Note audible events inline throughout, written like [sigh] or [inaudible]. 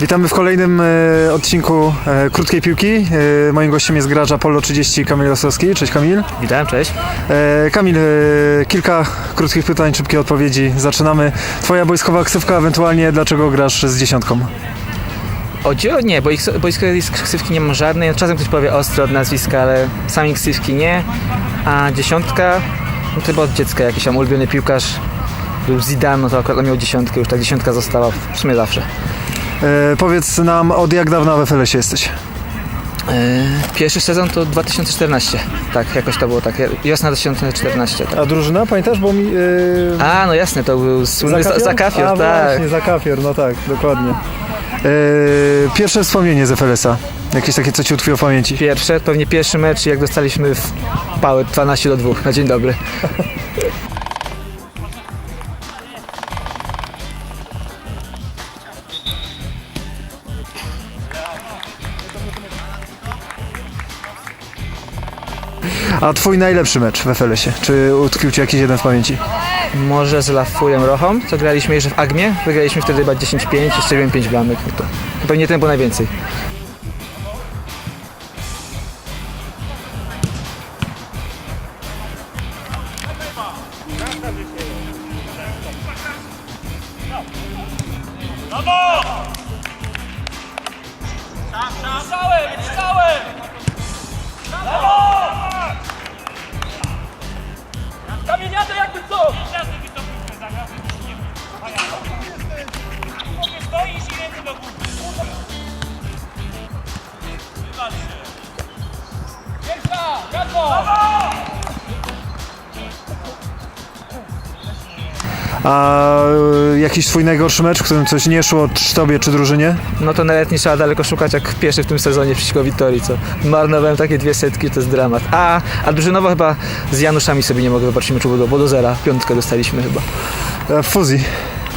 Witamy w kolejnym e, odcinku e, Krótkiej Piłki. E, moim gościem jest gracz Apollo 30 Kamil Osowski. Cześć Kamil. Witam, cześć. E, Kamil, e, kilka krótkich pytań, szybkie odpowiedzi. Zaczynamy. Twoja boiskowa ksywka, ewentualnie dlaczego grasz z dziesiątką? O dzieło nie, bo ich, boiskowej ksywki nie mam żadnej. Czasem ktoś powie ostro od nazwiska, ale sami ksywki nie. A dziesiątka, no chyba od dziecka jakiś tam ulubiony piłkarz był Zidane, no to akurat miał dziesiątkę, już tak dziesiątka została w sumie zawsze. E, powiedz nam, od jak dawna w FLS jesteś? Yy, pierwszy sezon to 2014. Tak, jakoś to było tak. Wiosna 2014, tak. A drużyna, pamiętasz, bo mi... E, A, no jasne, to był słynny Zakafior, Zakafior A, tak. właśnie, Zakafior, no tak, dokładnie. E, pierwsze wspomnienie z FLS-a. Jakieś takie, co ci utkwiło w pamięci? Pierwsze, pewnie pierwszy mecz, jak dostaliśmy w pałę 12 do 2. Na dzień dobry. [laughs] A twój najlepszy mecz w FLS-ie? Czy utkwił ci jakiś jeden w pamięci? Może z Lafujem Rochą, co graliśmy jeszcze w Agmie. Wygraliśmy wtedy chyba 10-5 i strzeliłem 5 bramek. No to pewnie ten był najwięcej. Strzałem! Strzałem! Kamil, jadę jakby co! Stoisz i ręce do góry. Wywal się. Pierwsza! A e, jakiś twój najgorszy mecz, w którym coś nie szło czy tobie, czy drużynie? No to nawet nie trzeba daleko szukać jak pierwszy w tym sezonie przeciwko Witorii, co marnowałem takie dwie setki, to jest dramat. A, a drużynowo chyba z Januszami sobie nie mogę wybaczyć meczu, bo do, bo do zera, piątkę dostaliśmy chyba. E, W fuzji.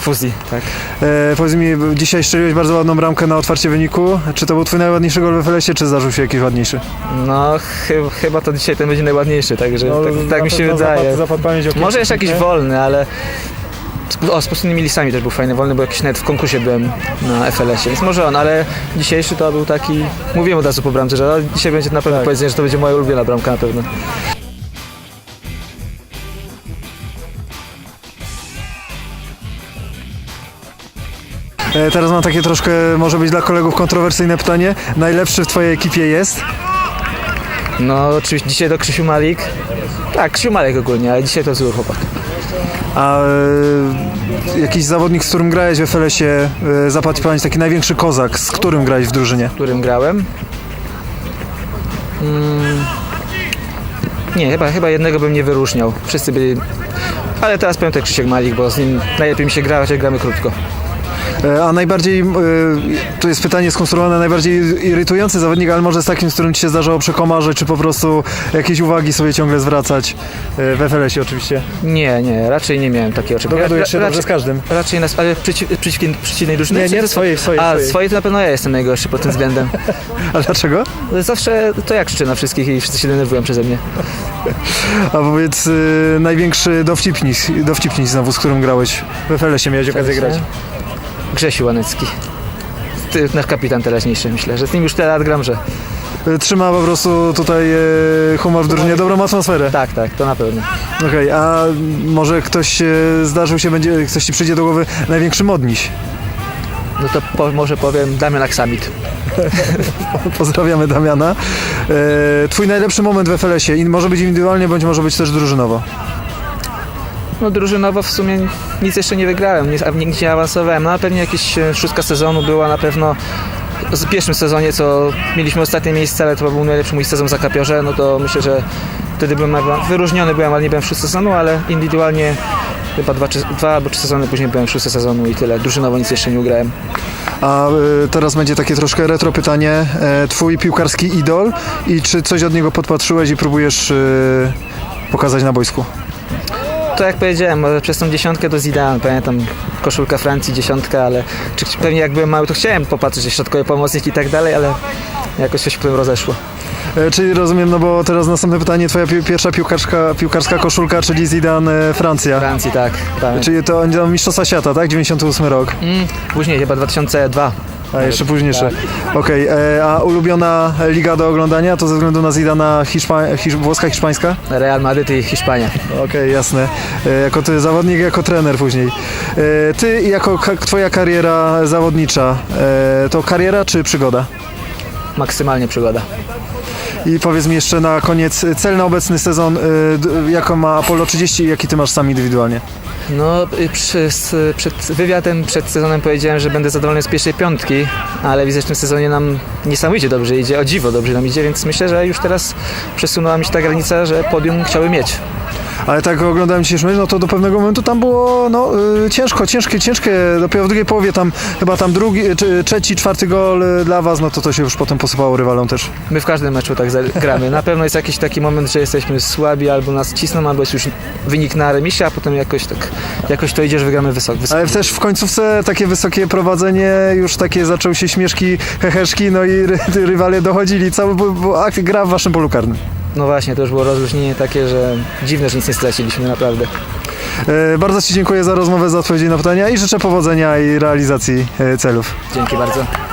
Fuzji, tak. E, powiedz mi, dzisiaj strzeliłeś bardzo ładną bramkę na otwarcie wyniku. Czy to był twój najładniejszy gol w FLS-ie, czy zdarzył się jakiś ładniejszy? No chy, chyba to dzisiaj ten będzie najładniejszy, także No, tak, tak mi się wydaje. pamięć Może jeszcze jakiś wolny, ale o, z pustymi lisami też był fajny wolny, bo jakiś nawet w konkursie byłem na FLS-ie, więc może on, ale dzisiejszy to był taki, mówiłem od razu po bramce, że no, dzisiaj będzie na pewno Tak. powiedzenie, że to będzie moja ulubiona bramka na pewno. E, teraz mam takie troszkę, może być dla kolegów kontrowersyjne pytanie. Najlepszy w twojej ekipie jest? No oczywiście dzisiaj do Krzysiu Malik, tak Krzysiu Malik ogólnie, ale dzisiaj to zły chłopak. A e, jakiś zawodnik, z którym grałeś w FLS-ie, e, zapadł pamięć taki największy kozak, z którym grałeś w drużynie? w którym grałem. Mm. Nie, chyba, chyba jednego bym nie wyróżniał. Wszyscy byli. Ale teraz powiem tak Krzysiek Malik, bo z nim najlepiej mi się gra, chociaż gramy krótko. E, A najbardziej, e, tu jest pytanie skonstruowane, najbardziej irytujący zawodnik, ale może z takim, z którym ci się zdarzało przekomarzyć, czy po prostu jakieś uwagi sobie ciągle zwracać e, w FLS-ie oczywiście. Nie, nie, raczej nie miałem takiego czegoś. Dogadujesz się Ra- dobrze z każdym. Raczej nas, ale przeciw, przeciw, przeciwnej drużyny? Nie, nie, swojej, swojej, A, swojej. swojej to na pewno ja jestem najgorszy pod tym względem. [laughs] A dlaczego? Zawsze to jak krzyczę na wszystkich i wszyscy się denerwują przeze mnie. [laughs] A powiedz, e, największy dowcipnik, dowcipnik znowu, z którym grałeś w FLS-ie, miałeś okazję grać. Grzesiu Łanecki. Nasz kapitan teraźniejszy, myślę, że z nim już tyle lat gram, że E, Trzyma po prostu tutaj e, humor w drużynie, dobrą atmosferę. tak, tak, to na pewno. Okej, a może ktoś e, zdarzył się, będzie, ktoś ci przyjdzie do głowy, największy modniś. No to po, może powiem Damian Aksamit. [laughs] Pozdrawiamy Damiana. E, twój najlepszy moment w FLS-ie, może być indywidualnie, bądź może być też drużynowo. No drużynowo w sumie nic jeszcze nie wygrałem, nie, nie awansowałem. No pewnie jakieś e, szóstka sezonu była na pewno w pierwszym sezonie, co mieliśmy ostatnie miejsce, ale to był najlepszy mój sezon w Zakapiorze, no to myślę, że wtedy byłem wyróżniony byłem, ale nie byłem w szóstym sezonu, ale indywidualnie chyba dwa, dwa albo trzy sezony później byłem w szóstym sezonu i tyle. Drużynowo nic jeszcze nie ugrałem. A e, teraz będzie takie troszkę retro pytanie. E, twój piłkarski idol i czy coś od niego podpatrzyłeś i próbujesz pokazać na boisku? To jak powiedziałem, może przez tą dziesiątkę to Zidane, pamiętam koszulka Francji, dziesiątka, ale czy, pewnie jak byłem mały to chciałem popatrzeć, że środkowy pomocnik i tak dalej, ale jakoś coś potem rozeszło. E, Czyli rozumiem, no bo teraz następne pytanie, twoja pi- pierwsza piłkarska, piłkarska koszulka, czyli Zidane e, Francja. Francji, tak. tak. Czyli to Mistrzostwa Świata, tak? 98 rok. Mm, później chyba 2002. A jeszcze późniejsze. Okej, e, a ulubiona liga do oglądania to ze względu na Zidana Hiszpa- Hisz- włoska, hiszpańska? Real Madryt i Hiszpania. Okej, jasne. E, jako ty zawodnik, jako trener później. E, ty jako ka- twoja kariera zawodnicza, e, to kariera czy przygoda? Maksymalnie przygoda. I powiedz mi jeszcze na koniec, cel na obecny sezon, d- jaką ma Apollo 30 i jaki ty masz sam indywidualnie? No, y, przed wywiadem, przed sezonem powiedziałem, że będę zadowolony z pierwszej piątki, ale widzę, że w tym sezonie nam niesamowicie dobrze idzie, o dziwo dobrze nam idzie, więc myślę, że już teraz przesunęła mi się ta granica, że podium chciały mieć. Ale tak oglądałem dzisiejszy mecz, no to do pewnego momentu tam było no, y, ciężko, ciężkie, ciężkie. Dopiero w drugiej połowie tam chyba tam drugi, czy, trzeci, czwarty gol y, dla was, no to to się już potem posypało rywalom też. My w każdym meczu tak za- gramy. Na pewno jest jakiś taki moment, że jesteśmy słabi, albo nas cisną, albo jest już wynik na remisie, a potem jakoś tak, jakoś to idzie, że wygramy wysoko. wysoko. Ale też w końcówce takie wysokie prowadzenie, już takie zaczęły się śmieszki, heheszki, no i ry, rywale dochodzili, cały bo, bo akt gra w waszym polu karnym. No właśnie, to już było rozluźnienie takie, że dziwne, że nic nie straciliśmy, naprawdę. E, bardzo Ci dziękuję za rozmowę, za odpowiedzi na pytania i życzę powodzenia i realizacji e, celów. Dzięki bardzo.